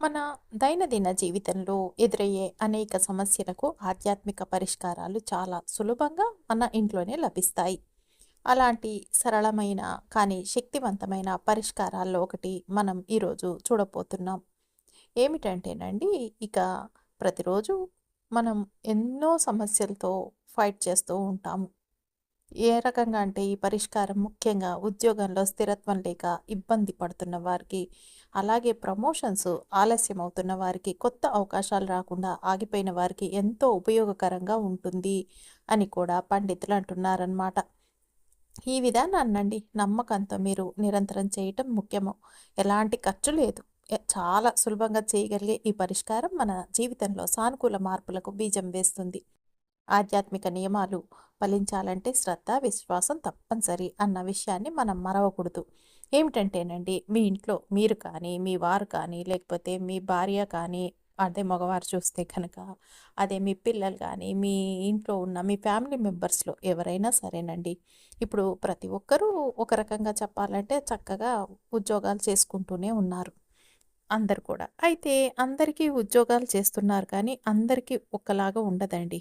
మన దైనందిన జీవితంలో ఎదురయ్యే అనేక సమస్యలకు ఆధ్యాత్మిక పరిష్కారాలు చాలా సులభంగా మన ఇంట్లోనే లభిస్తాయి. అలాంటి సరళమైన కానీ శక్తివంతమైన పరిష్కారాల్లో ఒకటి మనం ఈరోజు చూడబోతున్నాం. ఏమిటంటేనండి ఇక ప్రతిరోజు మనం ఎన్నో సమస్యలతో ఫైట్ చేస్తూ ఉంటాము. ఏ రకంగా అంటే ఈ పరిష్కారం ముఖ్యంగా ఉద్యోగంలో స్థిరత్వం లేక ఇబ్బంది పడుతున్న వారికి అలాగే ప్రమోషన్స్ ఆలస్యం అవుతున్న వారికి కొత్త అవకాశాలు రాకుండా ఆగిపోయిన వారికి ఎంతో ఉపయోగకరంగా ఉంటుంది అని కూడా పండితులు అంటున్నారన్నమాట. ఈ విధానాన్నండి నమ్మకంతో మీరు నిరంతరం చేయటం ముఖ్యము. ఎలాంటి ఖర్చు లేదు. చాలా సులభంగా చేయగలిగే ఈ పరిష్కారం మన జీవితంలో సానుకూల మార్పులకు బీజం వేస్తుంది. ఆధ్యాత్మిక నియమాలు ఫలించాలంటే శ్రద్ధ విశ్వాసం తప్పనిసరి అన్న విషయాన్ని మనం మరవకూడదు. ఏమిటంటేనండి మీ ఇంట్లో మీరు కానీ మీ వారు కానీ లేకపోతే మీ భార్య కానీ అదే మగవారు చూస్తే కనుక అదే మీ పిల్లలు కానీ మీ ఇంట్లో ఉన్న మీ ఫ్యామిలీ మెంబర్స్లో ఎవరైనా సరేనండి. ఇప్పుడు ప్రతి ఒక్కరూ ఒక రకంగా చెప్పాలంటే చక్కగా ఉద్యోగాలు చేసుకుంటూనే ఉన్నారు. అందరు కూడా. అయితే అందరికీ ఉద్యోగాలు చేస్తున్నారు కానీ అందరికీ ఒకలాగా ఉండదండి.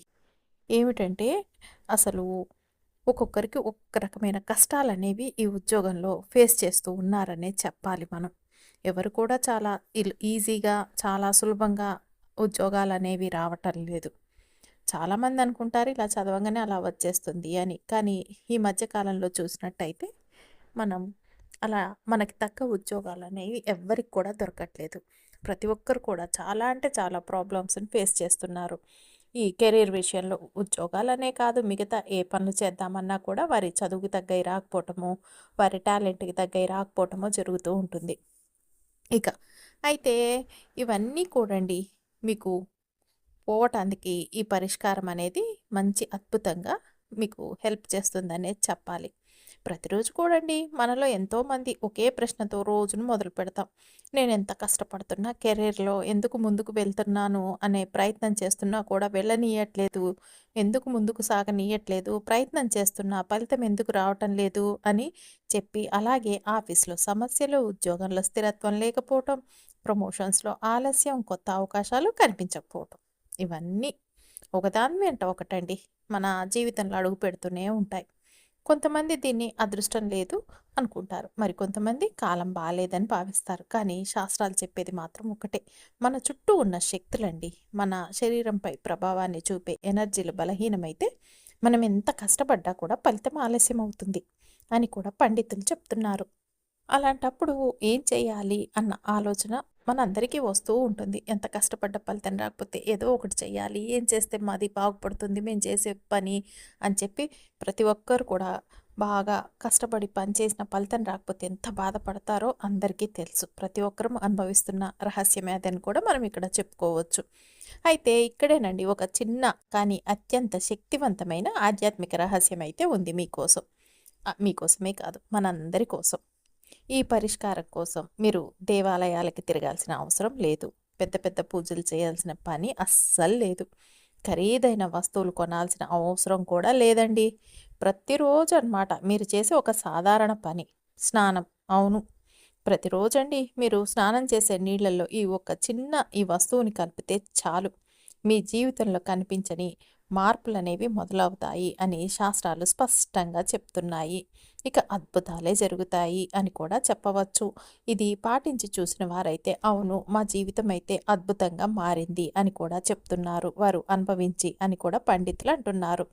ఏమిటంటే అసలు ఒక్కొక్కరికి ఒక్కొక్క రకమైన కష్టాలు అనేవి ఈ ఉద్యోగంలో ఫేస్ చేస్తూ ఉన్నారనే చెప్పాలి మనం. ఎవరు కూడా చాలా ఈజీగా చాలా సులభంగా ఉద్యోగాలు అనేవి రావటం లేదు. చాలామంది అనుకుంటారు ఇలా చదవగానే అలా వచ్చేస్తుంది అని. కానీ ఈ మధ్యకాలంలో చూసినట్టయితే మనం అలా మనకి తగ్గ ఉద్యోగాలు అనేవి ఎవ్వరికి కూడా దొరకట్లేదు. ప్రతి ఒక్కరు కూడా చాలా అంటే చాలా ప్రాబ్లమ్స్ని ఫేస్ చేస్తున్నారు. ఈ కెరీర్ విషయంలో ఉద్యోగాలనే కాదు మిగతా ఏ పనులు చేద్దామన్నా కూడా వారి చదువుకి తగ్గ రాకపోవటము వారి టాలెంట్కి తగ్గ రాకపోవటము జరుగుతూ ఉంటుంది. ఇక అయితే ఇవన్నీ కూడండి మీకు పోవటానికి ఈ పరిష్కారం అనేది మంచి అద్భుతంగా మీకు హెల్ప్ చేస్తుందనేది చెప్పాలి. ప్రతిరోజు కూడండి మనలో ఎంతోమంది ఒకే ప్రశ్నతో రోజును మొదలు పెడతాం. నేను ఎంత కష్టపడుతున్నా కెరీర్లో ఎందుకు ముందుకు వెళ్తున్నాను అనే ప్రయత్నం చేస్తున్నా కూడా వెళ్ళనీయట్లేదు ఎందుకు ముందుకు సాగనీయట్లేదు ప్రయత్నం చేస్తున్నా ఫలితం ఎందుకు రావటం లేదు అని చెప్పి అలాగే ఆఫీస్లో సమస్యలు ఉద్యోగంలో స్థిరత్వం లేకపోవటం ప్రమోషన్స్లో ఆలస్యం కొత్త అవకాశాలు కనిపించకపోవటం ఇవన్నీ ఒకదాని వెంట ఒకటండి. మన జీవితంలో అడుగు పెడుతూనే ఉంటాయి. కొంతమంది దీన్ని అదృష్టం లేదు అనుకుంటారు. మరి కొంతమంది కాలం బాగాలేదని భావిస్తారు. కానీ శాస్త్రాలు చెప్పేది మాత్రం ఒకటే. మన చుట్టూ ఉన్న శక్తులండి మన శరీరంపై ప్రభావాన్ని చూపే ఎనర్జీలు బలహీనమైతే మనం ఎంత కష్టపడ్డా కూడా ఫలితం ఆలస్యం అవుతుంది అని కూడా పండితులు చెప్తున్నారు. అలాంటప్పుడు ఏం చేయాలి అన్న ఆలోచన మనందరికీ వస్తూ ఉంటుంది. ఎంత కష్టపడ్డ ఫలితం రాకపోతే ఏదో ఒకటి చేయాలి ఏం చేస్తే మాది బాగుపడుతుంది మేము చేసే పని అని చెప్పి ప్రతి ఒక్కరు కూడా బాగా కష్టపడి పని చేసిన ఫలితం రాకపోతే ఎంత బాధపడతారో అందరికీ తెలుసు. ప్రతి ఒక్కరూ అనుభవిస్తున్న రహస్యమే అదని కూడా మనం ఇక్కడ చెప్పుకోవచ్చు. అయితే ఇక్కడేనండి ఒక చిన్న కానీ అత్యంత శక్తివంతమైన ఆధ్యాత్మిక రహస్యం అయితే ఉంది మీకోసం. మీకోసమే కాదు మనందరి కోసం. ఈ పరిష్కారం కోసం మీరు దేవాలయాలకి తిరగాల్సిన అవసరం లేదు. పెద్ద పెద్ద పూజలు చేయాల్సిన పని అస్సలు లేదు. ఖరీదైన వస్తువులు కొనాల్సిన అవసరం కూడా లేదండి. ప్రతిరోజు అనమాట మీరు చేసే ఒక సాధారణ పని స్నానం. అవును. ప్రతిరోజండి మీరు స్నానం చేసే నీళ్ళల్లో ఈ ఒక చిన్న ఈ వస్తువుని కలిపితే చాలు. మీ జీవితంలో కనిపించని మార్పులు అనేవి మొదలవుతాయి అని శాస్త్రాలు స్పష్టంగా చెప్తున్నాయి. ఇక అద్భుతాలే జరుగుతాయి అని కూడా చెప్పవచ్చు. ఇది పాటించి చూసిన వారైతే అవును మా జీవితం అయితే అద్భుతంగా మారింది అని కూడా చెప్తున్నారు. వారు అనుభవించి అని కూడా పండితులు అంటున్నారు.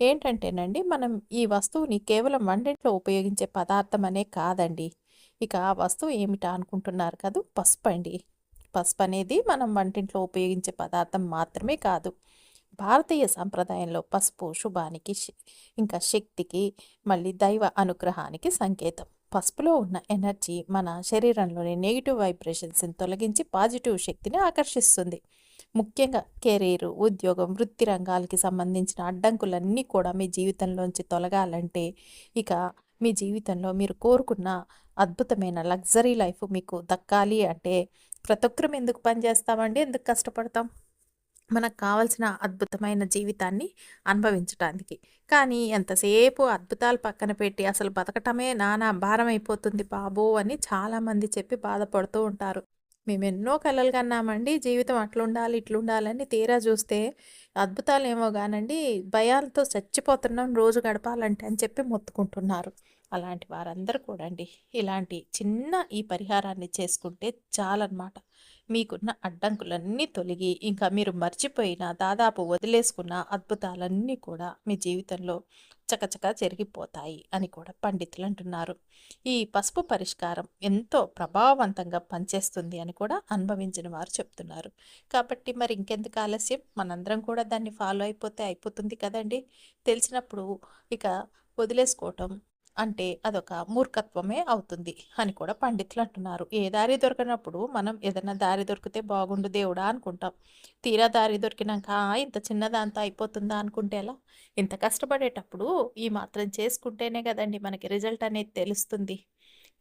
ఏంటంటేనండి మనం ఈ వస్తువుని కేవలం వంటింట్లో ఉపయోగించే పదార్థం అనే కాదండి. ఇక ఆ వస్తువు ఏమిటా అనుకుంటున్నారు కదా? పసుపు అండి పసుపు అనేది మనం వంటింట్లో ఉపయోగించే పదార్థం మాత్రమే కాదు. భారతీయ సంప్రదాయంలో పసుపు శుభానికి ఇంకా శక్తికి మళ్ళీ దైవ అనుగ్రహానికి సంకేతం. పసుపులో ఉన్న ఎనర్జీ మన శరీరంలోని నెగిటివ్ వైబ్రేషన్స్ని తొలగించి పాజిటివ్ శక్తిని ఆకర్షిస్తుంది. ముఖ్యంగా కెరీర్ ఉద్యోగం వృత్తి రంగాలకి సంబంధించిన అడ్డంకులన్నీ కూడా మీ జీవితంలోంచి తొలగాలంటే ఇక మీ జీవితంలో మీరు కోరుకున్న అద్భుతమైన లగ్జరీ లైఫ్ మీకు దక్కాలి అంటే ప్రతి ఒక్కరం ఎందుకు పనిచేస్తామండి ఎందుకు కష్టపడతాం? మనకు కావాల్సిన అద్భుతమైన జీవితాన్ని అనుభవించటానికి కానీ ఎంతసేపు అద్భుతాలు పక్కన పెట్టి అసలు బతకటమే నానా భారం అయిపోతుంది బాబు అని చాలామంది చెప్పి బాధపడుతూ ఉంటారు మేమెన్నో కలలు కన్నామండి. జీవితం అట్లుండాలి, ఇట్లుండాలని తీరా చూస్తే అద్భుతాలు ఏమో కానండి భయాలతో చచ్చిపోతున్నాం రోజు గడపాలంటే అని చెప్పి మొత్తుకుంటున్నారు. అలాంటి వారందరూ కూడా అండి ఇలాంటి చిన్న ఈ పరిహారాన్ని చేసుకుంటే చాలన్నమాట. మీకున్న అడ్డంకులన్నీ తొలగి ఇంకా మీరు మర్చిపోయిన దాదాపు వదిలేసుకున్న అద్భుతాలన్నీ కూడా మీ జీవితంలో చకచక జరిగిపోతాయి అని కూడా పండితులు అంటున్నారు. ఈ పసుపు పరిష్కారం ఎంతో ప్రభావవంతంగా పనిచేస్తుంది అని కూడా అనుభవించిన వారు చెప్తున్నారు. కాబట్టి మరి ఇంకెందుకు ఆలస్యం? మనందరం కూడా దాన్ని ఫాలో అయిపోతే అయిపోతుంది కదండి. తెలిసినప్పుడు ఇక వదిలేసుకోవటం అంటే అదొక మూర్ఖత్వమే అవుతుంది అని కూడా పండితులు అంటున్నారు. ఏ దారి దొరికినప్పుడు మనం ఏదైనా దారి దొరికితే బాగుండు దేవుడా అనుకుంటాం. తీరా దారి దొరికినాక ఇంత చిన్నదంతా అయిపోతుందా అనుకుంటే ఎలా? ఇంత కష్టపడేటప్పుడు ఈ మాత్రం చేసుకుంటేనే కదండి మనకి రిజల్ట్ అనేది తెలుస్తుంది.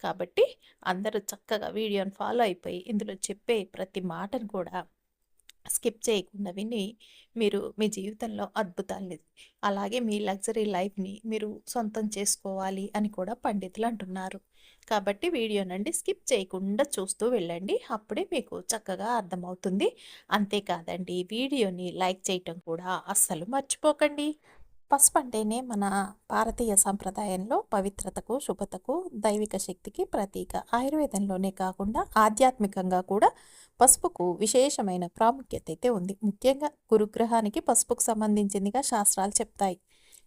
కాబట్టి అందరూ చక్కగా వీడియోని ఫాలో అయిపోయి ఇందులో చెప్పే ప్రతి మాటను కూడా స్కిప్ చేయకుండా విని మీరు మీ జీవితంలో అద్భుతాల్ని అలాగే మీ లగ్జరీ లైఫ్ని మీరు సొంతం చేసుకోవాలి అని కూడా పండితులు అంటున్నారు. కాబట్టి వీడియోనండి స్కిప్ చేయకుండా చూస్తూ వెళ్ళండి. అప్పుడే మీకు చక్కగా అర్థమవుతుంది. అంతేకాదండి వీడియోని లైక్ చేయటం కూడా అస్సలు మర్చిపోకండి. పసుపు అంటేనే మన భారతీయ సంప్రదాయంలో పవిత్రతకు శుభతకు దైవిక శక్తికి ప్రతీక. ఆయుర్వేదంలోనే కాకుండా ఆధ్యాత్మికంగా కూడా పసుపుకు విశేషమైన ప్రాముఖ్యత అయితే ఉంది. ముఖ్యంగా గురుగ్రహానికి పసుపుకు సంబంధించిందిగా శాస్త్రాలు చెప్తాయి.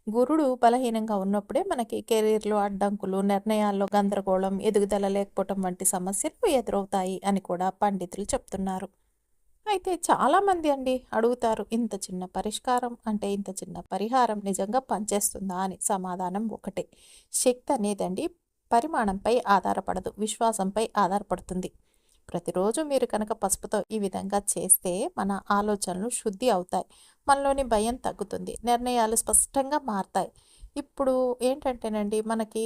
గురుడు బలహీనంగా ఉన్నప్పుడే మనకి కెరీర్లో అడ్డంకులు నిర్ణయాల్లో గందరగోళం ఎదుగుదల లేకపోవటం వంటి సమస్యలు ఎదురవుతాయి అని కూడా పండితులు చెప్తున్నారు. అయితే చాలామంది అండి అడుగుతారు ఇంత చిన్న పరిష్కారం అంటే ఇంత చిన్న పరిహారం నిజంగా పనిచేస్తుందా? అని. సమాధానం ఒకటే. శక్తి అనేదండి పరిమాణంపై ఆధారపడదు విశ్వాసంపై ఆధారపడుతుంది. ప్రతిరోజు మీరు కనుక పసుపుతో ఈ విధంగా చేస్తే మన ఆలోచనలు శుద్ధి అవుతాయి మనలోని భయం తగ్గుతుంది నిర్ణయాలు స్పష్టంగా మారుతాయి. ఇప్పుడు ఏంటంటేనండి మనకి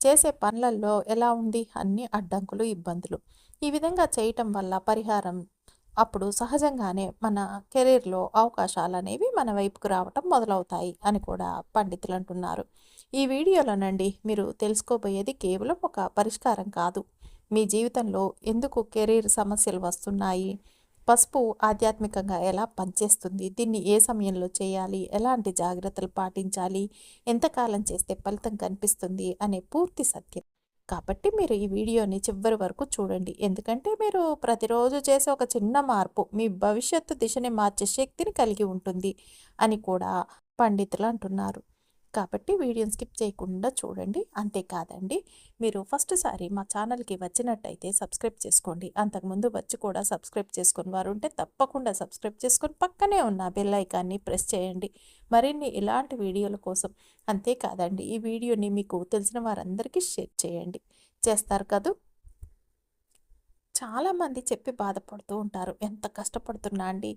చేసే పనులలో ఎలా ఉంది? అన్ని అడ్డంకులు ఇబ్బందులు. ఈ విధంగా చేయటం వల్ల పరిహారం అప్పుడు సహజంగానే మన కెరీర్లో అవకాశాలు అనేవి మన వైపుకు రావటం మొదలవుతాయి అని కూడా పండితులు అంటున్నారు. ఈ వీడియోలోనండి మీరు తెలుసుకోబోయేది కేవలం ఒక పరిష్కారం కాదు. మీ జీవితంలో ఎందుకు కెరీర్ సమస్యలు వస్తున్నాయి? పసుపు ఆధ్యాత్మికంగా ఎలా పనిచేస్తుంది? దీన్ని ఏ సమయంలో చేయాలి? ఎలాంటి జాగ్రత్తలు పాటించాలి? ఎంతకాలం చేస్తే ఫలితం కనిపిస్తుంది? అనే పూర్తి సత్యం కాబట్టి మీరు ఈ వీడియోని చివరి వరకు చూడండి. ఎందుకంటే మీరు ప్రతిరోజు చేసే ఒక చిన్న మార్పు మీ భవిష్యత్తు దిశని మార్చే శక్తిని కలిగి ఉంటుంది అని కూడా పండితులు అంటున్నారు. కాబట్టి వీడియోని స్కిప్ చేయకుండా చూడండి. అంతేకాదండి మీరు ఫస్ట్ సారి మా ఛానల్కి వచ్చినట్టయితే సబ్స్క్రైబ్ చేసుకోండి. అంతకుముందు వచ్చి కూడా సబ్స్క్రైబ్ చేసుకుని వారు ఉంటే తప్పకుండా సబ్స్క్రైబ్ చేసుకొని పక్కనే ఉన్న బెల్ ఐకాన్ని ప్రెస్ చేయండి. మరిన్ని ఇలాంటి వీడియోల కోసం అంతేకాదండి ఈ వీడియోని మీకు తెలిసిన వారందరికీ షేర్ చేయండి. చేస్తారు కదూ? చాలామంది చెప్పి బాధపడుతూ ఉంటారు. ఎంత కష్టపడుతున్నా అండి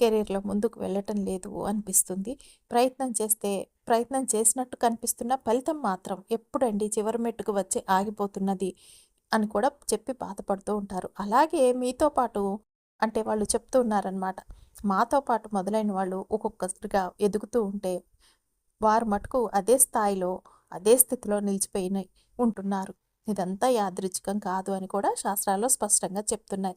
కెరీర్లో ముందుకు వెళ్ళటం లేదు అనిపిస్తుంది. ప్రయత్నం చేస్తే ప్రయత్నం చేసినట్టు కనిపిస్తున్న ఫలితం మాత్రం ఎప్పుడండి చివరి మెట్టుకు వచ్చి ఆగిపోతున్నది అని కూడా చెప్పి బాధపడుతూ ఉంటారు. అలాగే మీతో పాటు అంటే వాళ్ళు చెప్తూ ఉన్నారనమాట మాతో పాటు మొదలైన వాళ్ళు ఒక్కొక్కరిగా ఎదుగుతూ ఉంటే వారు మటుకు అదే స్థాయిలో అదే స్థితిలో నిలిచిపోయిన ఉంటున్నారు. ఇదంతా యాదృచ్ఛికం కాదు అని కూడా శాస్త్రాల్లో స్పష్టంగా చెప్తున్నాయి.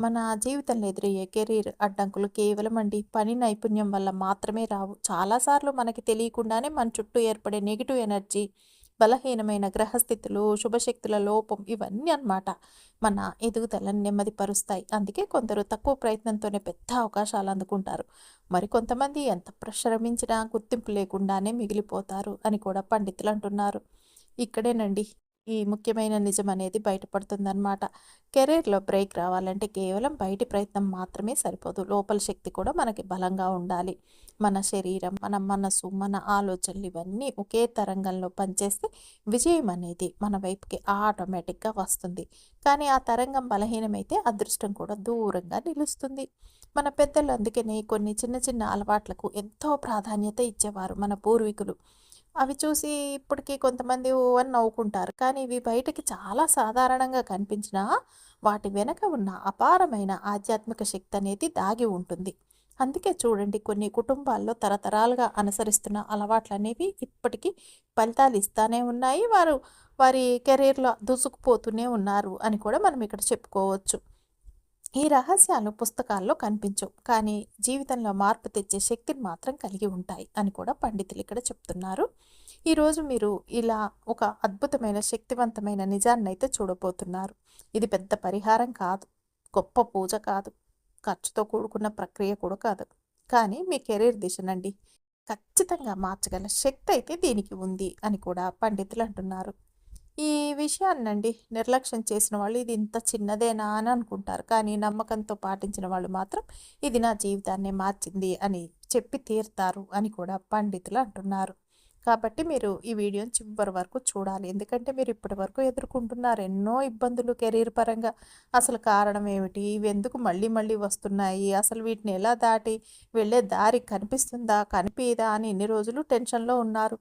మన జీవితంలో ఎదురయ్యే కెరీర్ అడ్డంకులు కేవలం అండి పని నైపుణ్యం వల్ల మాత్రమే రావు. చాలాసార్లు మనకి తెలియకుండానే మన చుట్టూ ఏర్పడే నెగిటివ్ ఎనర్జీ బలహీనమైన గ్రహస్థితులు శుభశక్తుల లోపం ఇవన్నీ అన్నమాట మన ఎదుగుదలను నెమ్మదిపరుస్తాయి. అందుకే కొందరు తక్కువ ప్రయత్నంతోనే పెద్ద అవకాశాలు అందుకుంటారు. మరి కొంతమంది ఎంత ప్రశ్రమించినా గుర్తింపు లేకుండానే మిగిలిపోతారు అని కూడా పండితులు అంటున్నారు. ఇక్కడేనండి. ఈ ముఖ్యమైన నిజం అనేది బయటపడుతుందన్నమాట. కెరీర్లో బ్రేక్ రావాలంటే కేవలం బయటి ప్రయత్నం మాత్రమే సరిపోదు. లోపల శక్తి కూడా మనకి బలంగా ఉండాలి. మన శరీరం మన మనసు మన ఆలోచనలు ఇవన్నీ ఒకే తరంగంలో పనిచేస్తే విజయం అనేది మన వైపుకి ఆటోమేటిక్గా వస్తుంది. కానీ ఆ తరంగం బలహీనమైతే అదృష్టం కూడా దూరంగా నిలుస్తుంది. మన పెద్దలు అందుకనే కొన్ని చిన్న చిన్న అలవాట్లకు ఎంతో ప్రాధాన్యత ఇచ్చేవారు మన పూర్వీకులు. అవి చూసి ఇప్పటికీ కొంతమంది అని నవ్వుకుంటారు. కానీ ఇవి బయటకి చాలా సాధారణంగా కనిపించినా వాటి వెనక ఉన్న అపారమైన ఆధ్యాత్మిక శక్తి అనేది దాగి ఉంటుంది. అందుకే చూడండి కొన్ని కుటుంబాల్లో తరతరాలుగా అనుసరిస్తున్న అలవాట్లు అనేవి ఇప్పటికీ ఫలితాలు ఇస్తానే ఉన్నాయి. వారు వారి కెరీర్లో దూసుకుపోతూనే ఉన్నారు అని కూడా మనం ఇక్కడ చెప్పుకోవచ్చు. ఈ రహస్యాలు పుస్తకాల్లో కనిపించవు కానీ జీవితంలో మార్పు తెచ్చే శక్తిని మాత్రం కలిగి ఉంటాయి అని కూడా పండితులు ఇక్కడ చెప్తున్నారు. ఈరోజు మీరు ఇలా ఒక అద్భుతమైన శక్తివంతమైన నిజాన్ని అయితే చూడబోతున్నారు. ఇది పెద్ద పరిహారం కాదు గొప్ప పూజ కాదు ఖర్చుతో కూడుకున్న ప్రక్రియ కూడా కాదు. కానీ మీ కెరీర్ దిశనండి ఖచ్చితంగా మార్చగల శక్తి అయితే దీనికి ఉంది అని కూడా పండితులు అంటున్నారు. ఈ విషయాన్నండి నిర్లక్ష్యం చేసిన వాళ్ళు ఇది ఇంత చిన్నదేనా అని అనుకుంటారు. కానీ నమ్మకంతో పాటించిన వాళ్ళు మాత్రం ఇది నా జీవితాన్ని మార్చింది అని చెప్పి తీరుతారు అని కూడా పండితులు అంటున్నారు. కాబట్టి మీరు ఈ వీడియోని చివరి వరకు చూడాలి. ఎందుకంటే మీరు ఇప్పటి వరకు ఎదుర్కొంటున్నారు ఎన్నో ఇబ్బందులు కెరీర్ పరంగా. అసలు కారణం ఏమిటి? ఇవి ఎందుకు మళ్ళీ మళ్ళీ వస్తున్నాయి? అసలు వీటిని ఎలా దాటి వెళ్ళే దారి కనిపిస్తుందా? కనిపించదా అని ఎన్ని రోజులు టెన్షన్లో ఉన్నారు?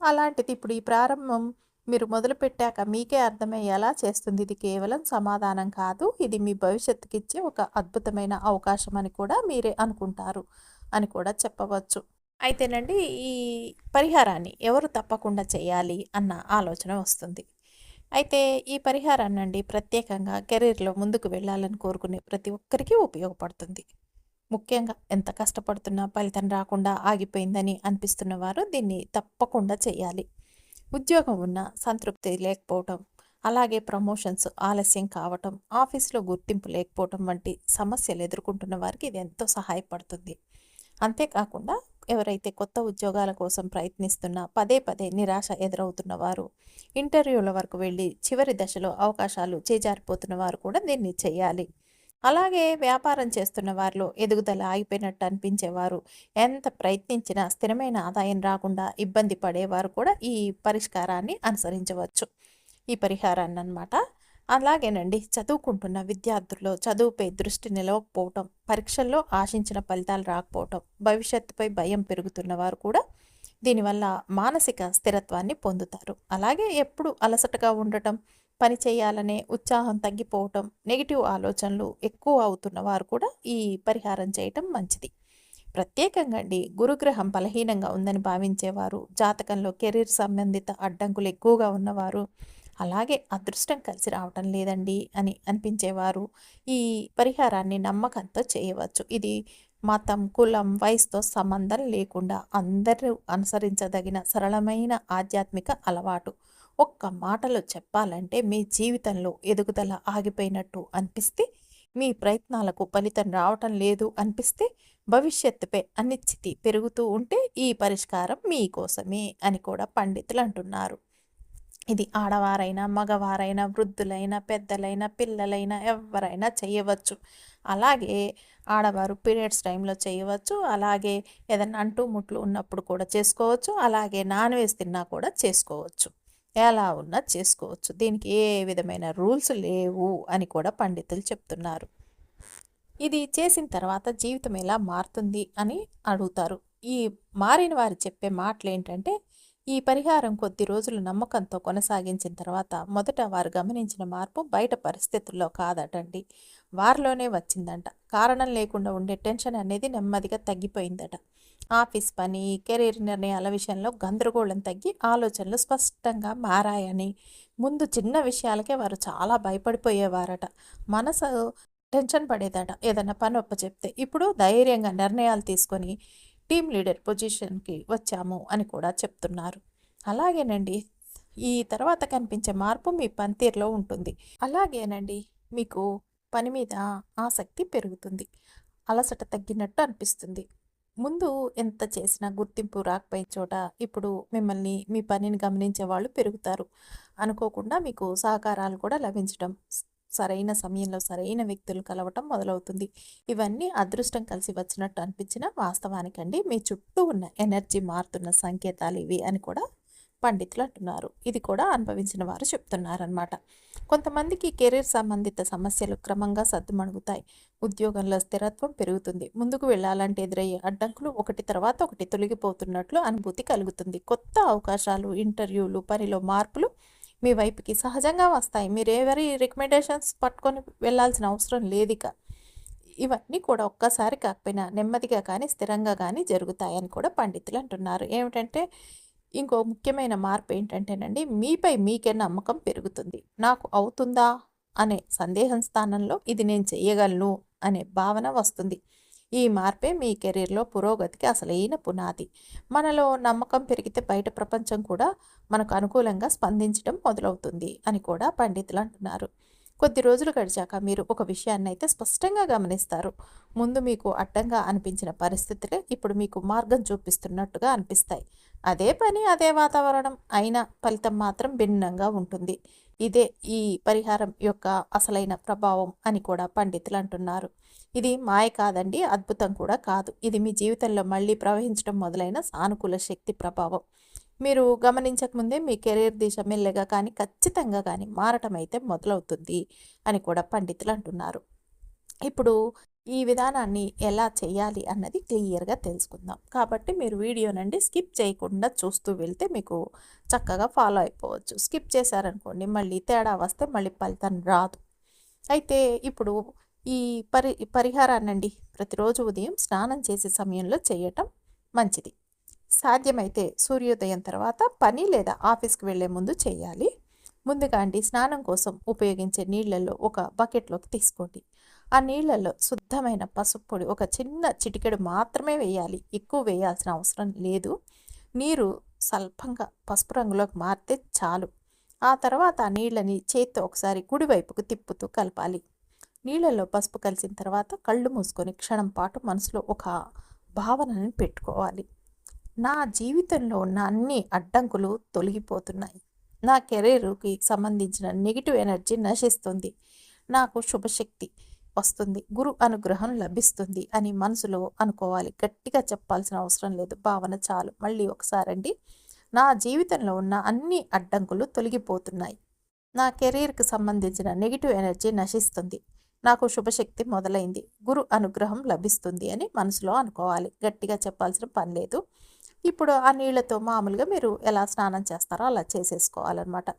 అలాంటిది ఇప్పుడు ఈ ప్రారంభం మీరు మొదలుపెట్టాక మీకే అర్థమయ్యేలా చేస్తుంది. ఇది కేవలం సమాధానం కాదు. ఇది మీ భవిష్యత్తుకి ఇచ్చే ఒక అద్భుతమైన అవకాశం అని కూడా మీరే అనుకుంటారు అని కూడా చెప్పవచ్చు. అయితేనండి ఈ పరిహారాన్ని ఎవరు తప్పకుండా చేయాలి అన్న ఆలోచన వస్తుంది. అయితే ఈ పరిహారాన్ని అండి ప్రత్యేకంగా కెరీర్లో ముందుకు వెళ్ళాలని కోరుకునే ప్రతి ఒక్కరికి ఉపయోగపడుతుంది. ముఖ్యంగా ఎంత కష్టపడుతున్నా ఫలితం రాకుండా ఆగిపోయిందని అనిపిస్తున్న వారు దీన్ని తప్పకుండా చేయాలి. ఉద్యోగం ఉన్న సంతృప్తి లేకపోవటం అలాగే ప్రమోషన్స్ ఆలస్యం కావటం ఆఫీస్లో గుర్తింపు లేకపోవటం వంటి సమస్యలు ఎదుర్కొంటున్న వారికి ఇది ఎంతో సహాయపడుతుంది. అంతేకాకుండా ఎవరైతే కొత్త ఉద్యోగాల కోసం ప్రయత్నిస్తున్న పదే పదే నిరాశ ఎదురవుతున్న వారు ఇంటర్వ్యూల వరకు వెళ్ళి చివరి దశలో అవకాశాలు చేజారిపోతున్న వారు కూడా దీన్ని చేయాలి. అలాగే వ్యాపారం చేస్తున్న వారిలో ఎదుగుదల ఆగిపోయినట్టు అనిపించేవారు ఎంత ప్రయత్నించినా స్థిరమైన ఆదాయం రాకుండా ఇబ్బంది పడేవారు కూడా ఈ పరిష్కారాన్ని అనుసరించవచ్చు. ఈ పరిహారాన్ని అనమాట అలాగేనండి చదువుకుంటున్న విద్యార్థుల్లో చదువుపై దృష్టి నిలవకపోవటం పరీక్షల్లో ఆశించిన ఫలితాలు రాకపోవటం భవిష్యత్తుపై భయం పెరుగుతున్న వారు కూడా దీనివల్ల మానసిక స్థిరత్వాన్ని పొందుతారు. అలాగే ఎప్పుడు అలసటగా ఉండటం పని చేయాలనే ఉత్సాహం తగ్గిపోవటం నెగిటివ్ ఆలోచనలు ఎక్కువ అవుతున్న వారు కూడా ఈ పరిహారం చేయటం మంచిది. ప్రత్యేకంగా అండి గురుగ్రహం బలహీనంగా ఉందని భావించేవారు జాతకంలో కెరీర్ సంబంధిత అడ్డంకులు ఎక్కువగా ఉన్నవారు అలాగే అదృష్టం కలిసి రావటం లేదండి అని అనిపించేవారు ఈ పరిహారాన్ని నమ్మకంతో చేయవచ్చు. ఇది మతం కులం వయసుతో సంబంధం లేకుండా అందరూ అనుసరించదగిన సరళమైన ఆధ్యాత్మిక అలవాటు. ఒక్క మాటలో చెప్పాలంటే మీ జీవితంలో ఎదుగుదల ఆగిపోయినట్టు అనిపిస్తే మీ ప్రయత్నాలకు ఫలితం రావటం లేదు అనిపిస్తే భవిష్యత్తుపై అనిశ్చితి పెరుగుతూ ఉంటే ఈ పరిష్కారం మీకోసమే అని కూడా పండితులు అంటున్నారు. ఇది ఆడవారైనా మగవారైనా వృద్ధులైనా పెద్దలైనా పిల్లలైనా ఎవరైనా చేయవచ్చు. అలాగే ఆడవారు పీరియడ్స్ టైంలో చేయవచ్చు. అలాగే ఏదైనా అంటూ ముట్లు ఉన్నప్పుడు కూడా చేసుకోవచ్చు. అలాగే నాన్ వెజ్ తిన్నా కూడా చేసుకోవచ్చు. ఎలా ఉన్నా చేసుకోవచ్చు. దీనికి ఏ విధమైన రూల్స్ లేవు అని కూడా పండితులు చెప్తున్నారు. ఇది చేసిన తర్వాత జీవితం ఎలా మారుతుంది అని అడుగుతారు. ఈ మారిన వారు చెప్పే మాటలు ఏంటంటే ఈ పరిహారం కొద్ది రోజులు నమ్మకంతో కొనసాగించిన తర్వాత మొదట వారు గమనించిన మార్పు బయట పరిస్థితుల్లో కాదటండి. వారిలోనే వచ్చిందంట. కారణం లేకుండా ఉండే టెన్షన్ అనేది నెమ్మదిగా తగ్గిపోయిందట. ఆఫీస్ పని కెరీర్ నిర్ణయాల విషయంలో గందరగోళం తగ్గి ఆలోచనలు స్పష్టంగా మారాయని ముందు చిన్న విషయాలకే వారు చాలా భయపడిపోయేవారట. మనసు టెన్షన్ పడేదట. ఏదైనా పని ఒప్ప చెప్తే ఇప్పుడు ధైర్యంగా నిర్ణయాలు తీసుకొని టీం లీడర్ పొజిషన్కి వచ్చాము అని కూడా చెప్తున్నారు. అలాగేనండి ఈ తర్వాత కనిపించే మార్పు మీ పనితీరులో ఉంటుంది. అలాగేనండి మీకు పని మీద ఆసక్తి పెరుగుతుంది. అలసట తగ్గినట్టు అనిపిస్తుంది. ముందు ఎంత చేసినా గుర్తింపు రాకపోయే చోట ఇప్పుడు మిమ్మల్ని మీ పనిని గమనించే వాళ్ళు పెరుగుతారు. అనుకోకుండా మీకు సహకారాలు కూడా లభించడం సరైన సమయంలో సరైన వ్యక్తులు కలవటం మొదలవుతుంది. ఇవన్నీ అదృష్టం కలిసి వచ్చినట్టు అనిపించిన వాస్తవానికండి మీ చుట్టూ ఉన్న ఎనర్జీ మారుతున్న సంకేతాలు ఇవి అని కూడా పండితులు అంటున్నారు. ఇది కూడా అనుభవించిన వారు చెప్తున్నారనమాట కొంతమందికి కెరీర్ సంబంధిత సమస్యలు క్రమంగా సర్దుమణుగుతాయి ఉద్యోగంలో స్థిరత్వం పెరుగుతుంది. ముందుకు వెళ్ళాలంటే ఎదురయ్యే అడ్డంకులు ఒకటి తర్వాత ఒకటి తొలగిపోతున్నట్లు అనుభూతి కలుగుతుంది. కొత్త అవకాశాలు ఇంటర్వ్యూలు పనిలో మార్పులు మీ వైపుకి సహజంగా వస్తాయి. మీరు ఎవరి రికమెండేషన్స్ పట్టుకొని వెళ్ళాల్సిన అవసరం లేదిక. ఇవన్నీ కూడా ఒక్కసారి కాకపోయినా నెమ్మదిగా కానీ స్థిరంగా కానీ జరుగుతాయని కూడా పండితులు అంటున్నారు. ఏమిటంటే ఇంకో ముఖ్యమైన మార్పు ఏంటంటేనండి మీపై మీకే నమ్మకం పెరుగుతుంది. నాకు అవుతుందా అనే సందేహం స్థానంలో ఇది నేను చేయగలను అనే భావన వస్తుంది. ఈ మార్పే మీ కెరీర్లో పురోగతికి అసలైన పునాది. మనలో నమ్మకం పెరిగితే బయట ప్రపంచం కూడా మనకు అనుకూలంగా స్పందించడం మొదలవుతుంది అని కూడా పండితులు అంటున్నారు. కొద్ది రోజులు గడిచాక మీరు ఒక విషయాన్ని అయితే స్పష్టంగా గమనిస్తారు. ముందు మీకు అడ్డంగా అనిపించిన పరిస్థితులే ఇప్పుడు మీకు మార్గం చూపిస్తున్నట్టుగా అనిపిస్తాయి. అదే పని అదే వాతావరణం అయినా ఫలితం మాత్రం భిన్నంగా ఉంటుంది. ఇదే ఈ పరిహారం యొక్క అసలైన ప్రభావం అని కూడా పండితులు అంటున్నారు. ఇది మాయ కాదండి అద్భుతం కూడా కాదు. ఇది మీ జీవితంలో మళ్ళీ ప్రవహించడం మొదలైన సానుకూల శక్తి ప్రభావం. మీరు గమనించకముందే మీ కెరీర్ దిశ మెల్లగా కానీ ఖచ్చితంగా కానీ మారటం అయితే మొదలవుతుంది అని కూడా పండితులు అంటున్నారు. ఇప్పుడు ఈ విధానాన్ని ఎలా చేయాలి అన్నది క్లియర్గా తెలుసుకుందాం. కాబట్టి మీరు వీడియోనండి స్కిప్ చేయకుండా చూస్తూ వెళ్తే మీకు చక్కగా ఫాలో అయిపోవచ్చు. స్కిప్ చేశారనుకోండి మళ్ళీ తేడా వస్తే మళ్ళీ ఫలితం రాదు. అయితే ఇప్పుడు ఈ పరి పరిహారాన్నండి. ప్రతిరోజు ఉదయం స్నానం చేసే సమయంలో చేయటం మంచిది. సాధ్యమైతే సూర్యోదయం తర్వాత పని లేదా ఆఫీస్కి వెళ్ళే ముందు చేయాలి. ముందుగా అండి స్నానం కోసం ఉపయోగించే నీళ్ళలో ఒక బకెట్లోకి తీసుకోండి. ఆ నీళ్ళలో శుద్ధమైన పసుపు పొడి ఒక చిన్న చిటికెడు మాత్రమే వేయాలి. ఎక్కువ వేయాల్సిన అవసరం లేదు. నీరు స్వల్పంగా పసుపు రంగులోకి మారితే చాలు. ఆ తర్వాత ఆ నీళ్ళని చేత్తో ఒకసారి కుడివైపుకు తిప్పుతూ కలపాలి. నీళ్ళల్లో పసుపు కలిసిన తర్వాత కళ్ళు మూసుకొని క్షణం పాటు మనసులో ఒక భావనని పెట్టుకోవాలి. నా జీవితంలో ఉన్న అన్ని అడ్డంకులు తొలగిపోతున్నాయి. నా కెరీర్కి సంబంధించిన నెగిటివ్ ఎనర్జీ నశిస్తుంది. నాకు శుభశక్తి వస్తుంది. గురు అనుగ్రహం లభిస్తుంది అని మనసులో అనుకోవాలి. గట్టిగా చెప్పాల్సిన అవసరం లేదు. భావన చాలు. మళ్ళీ ఒకసారండి నా జీవితంలో ఉన్న అన్ని అడ్డంకులు తొలగిపోతున్నాయి. నా కెరీర్కి సంబంధించిన నెగిటివ్ ఎనర్జీ నశిస్తుంది. నాకు శుభశక్తి మొదలైంది. గురు అనుగ్రహం లభిస్తుంది అని మనసులో అనుకోవాలి. గట్టిగా చెప్పాల్సిన పని లేదు. ఇప్పుడు ఆ నీళ్ళతో మామూలుగా మీరు ఎలా స్నానం చేస్తారో అలా చేసేసుకోవాలన్నమాట.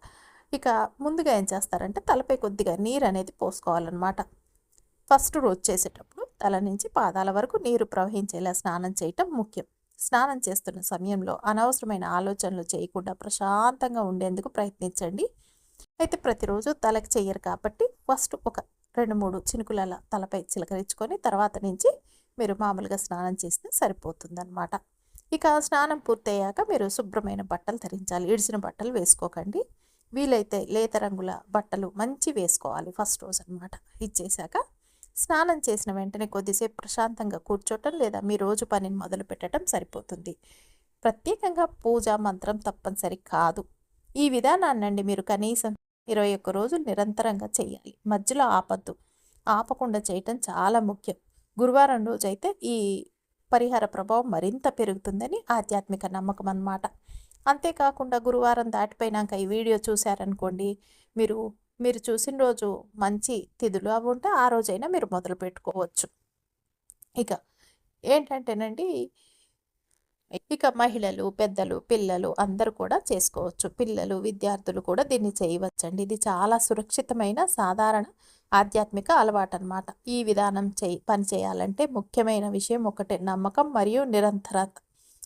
ఇక ముందుగా ఏం చేస్తారంటే తలపై కొద్దిగా నీరు అనేది పోసుకోవాలన్నమాట. ఫస్ట్ రోజు చేసేటప్పుడు తల నుంచి పాదాల వరకు నీరు ప్రవహించేలా స్నానం చేయటం ముఖ్యం. స్నానం చేస్తున్న సమయంలో అనవసరమైన ఆలోచనలు చేయకుండా ప్రశాంతంగా ఉండేందుకు ప్రయత్నించండి. అయితే ప్రతిరోజు తలకి చెయ్యరు కాబట్టి ఫస్ట్ ఒక రెండు మూడు చినుకుల తలపై చిలకరించుకొని తర్వాత నుంచి మీరు మామూలుగా స్నానం చేస్తే సరిపోతుందన్నమాట. ఇక స్నానం పూర్తయ్యాక మీరు శుభ్రమైన బట్టలు ధరించాలి. ఇడిసిన బట్టలు వేసుకోకండి. వీలైతే లేత రంగుల బట్టలు మంచి వేసుకోవాలి ఫస్ట్ రోజు అనమాట ఇచ్చేసాక స్నానం చేసిన వెంటనే కొద్దిసేపు ప్రశాంతంగా కూర్చోటం లేదా మీ రోజు పనిని మొదలు పెట్టడం సరిపోతుంది. ప్రత్యేకంగా పూజ మంత్రం తప్పనిసరి కాదు. ఈ విధానాన్నండి మీరు కనీసం ఇరవై ఒక్క రోజులు నిరంతరంగా చేయాలి. మధ్యలో ఆపద్దు. ఆపకుండా చేయటం చాలా ముఖ్యం. గురువారం రోజు అయితే ఈ పరిహార ప్రభావం మరింత పెరుగుతుందని ఆధ్యాత్మిక నమ్మకం అన్నమాట. అంతేకాకుండా గురువారం దాటిపోయినాక ఈ వీడియో చూశారనుకోండి మీరు మీరు చూసిన రోజు మంచి తిథులు అవి ఉంటే ఆ రోజైనా మీరు మొదలు పెట్టుకోవచ్చు. ఇక ఏంటంటేనండి ఇక మహిళలు పెద్దలు పిల్లలు అందరూ కూడా చేసుకోవచ్చు. పిల్లలు విద్యార్థులు కూడా దీన్ని చేయవచ్చండి. ఇది చాలా సురక్షితమైన సాధారణ ఆధ్యాత్మిక అలవాటు అనమాట ఈ విధానం చేయి పని చేయాలంటే ముఖ్యమైన విషయం ఒకటే నమ్మకం మరియు నిరంతరత.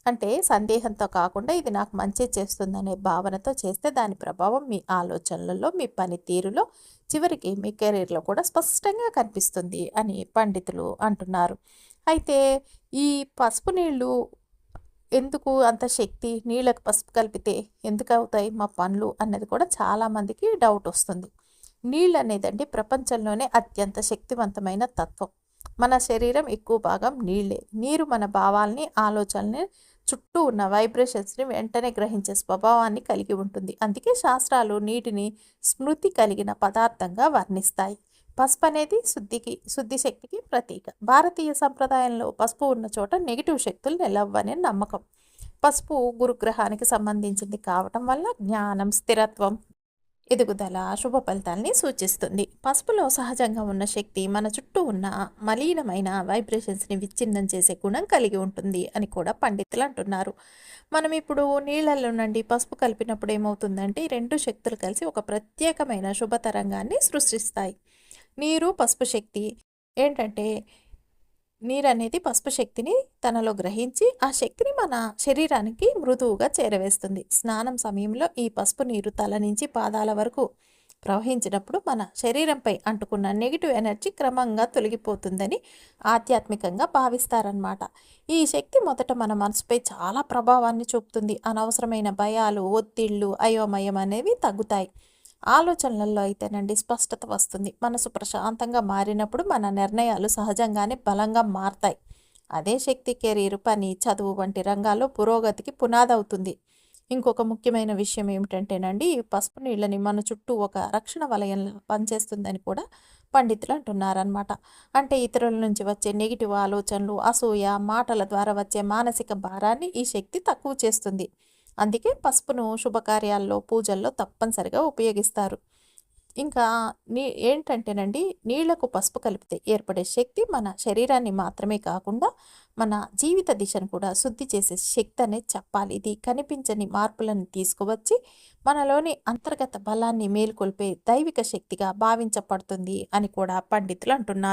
అంటే సందేహంతో కాకుండా ఇది నాకు మంచి చేస్తుందనే భావనతో చేస్తే దాని ప్రభావం మీ ఆలోచనలలో మీ పనితీరులో చివరికి మీ కెరీర్లో కూడా స్పష్టంగా కనిపిస్తుంది అని పండితులు అంటున్నారు. అయితే ఈ పసుపు నీళ్ళు ఎందుకు అంత శక్తి నీళ్ళకు పసుపు కలిపితే ఎందుకు అవుతాయి మా పనులు అన్నది కూడా చాలామందికి డౌట్ వస్తుంది. నీళ్ళు అనేదండి ప్రపంచంలోనే అత్యంత శక్తివంతమైన తత్వం. మన శరీరం ఎక్కువ భాగం నీళ్ళే. నీరు మన భావాల్ని ఆలోచనల్ని చుట్టూ ఉన్న వైబ్రేషన్స్ని వెంటనే గ్రహించే స్వభావాన్ని కలిగి ఉంటుంది. అందుకే శాస్త్రాలు నీటిని స్మృతి కలిగిన పదార్థంగా వర్ణిస్తాయి. పసుపు అనేది శుద్ధికి శుద్ధి శక్తికి ప్రతీక. భారతీయ సంప్రదాయంలో పసుపు ఉన్న చోట నెగిటివ్ శక్తులు నిలవనే నమ్మకం. పసుపు గురుగ్రహానికి సంబంధించింది కావటం వల్ల జ్ఞానం స్థిరత్వం ఎదుగుదల శుభ ఫలితాల్ని సూచిస్తుంది. పసుపులో సహజంగా ఉన్న శక్తి మన చుట్టూ ఉన్న మలీనమైన వైబ్రేషన్స్ని విచ్ఛిన్నం చేసే గుణం కలిగి ఉంటుంది అని కూడా పండితులు అంటున్నారు. మనం ఇప్పుడు నీళ్ళల్లో నుండి పసుపు కలిపినప్పుడు ఏమవుతుందంటే రెండు శక్తులు కలిసి ఒక ప్రత్యేకమైన శుభ తరంగాన్ని సృష్టిస్తాయి. నీరు పసుపు శక్తి ఏంటంటే నీరు అనేది పసుపు శక్తిని తనలో గ్రహించి ఆ శక్తిని మన శరీరానికి మృదువుగా చేరవేస్తుంది. స్నానం సమయంలో ఈ పసుపు నీరు తల నుంచి పాదాల వరకు ప్రవహించినప్పుడు మన శరీరంపై అంటుకున్న నెగిటివ్ ఎనర్జీ క్రమంగా తొలగిపోతుందని ఆధ్యాత్మికంగా భావిస్తారనమాట ఈ శక్తి మొదట మన మనసుపై చాలా ప్రభావాన్ని చూపుతుంది. అనవసరమైన భయాలు ఒత్తిళ్ళు అయోమయం అనేవి తగ్గుతాయి. ఆలోచనలలో అయితేనండి స్పష్టత వస్తుంది. మనసు ప్రశాంతంగా మారినప్పుడు మన నిర్ణయాలు సహజంగానే బలంగా మారతాయి. అదే శక్తి కెరీర్ పని చదువు వంటి రంగాల్లో పురోగతికి పునాదవుతుంది. ఇంకొక ముఖ్యమైన విషయం ఏమిటంటేనండి ఈ పసుపు నీళ్ళని మన చుట్టూ ఒక రక్షణ వలయంలో పనిచేస్తుందని కూడా పండితులు అంటున్నారనమాట అంటే ఇతరుల నుంచి వచ్చే నెగిటివ్ ఆలోచనలు అసూయ మాటల ద్వారా వచ్చే మానసిక భారాన్ని ఈ శక్తి తక్కువ చేస్తుంది. అందుకే పసుపును శుభకార్యాల్లో పూజల్లో తప్పనిసరిగా ఉపయోగిస్తారు. ఇంకా నీ ఏంటంటేనండి నీళ్ళకు పసుపు కలిపితే ఏర్పడే శక్తి మన శరీరాన్ని మాత్రమే కాకుండా మన జీవిత దిశను కూడా శుద్ధి చేసే శక్తి అనేది చెప్పాలి. ఇది కనిపించని మార్పులను తీసుకువచ్చి మనలోని అంతర్గత బలాన్ని మేల్కొల్పే దైవిక శక్తిగా భావించబడుతుంది అని కూడా పండితులు అంటున్నారు.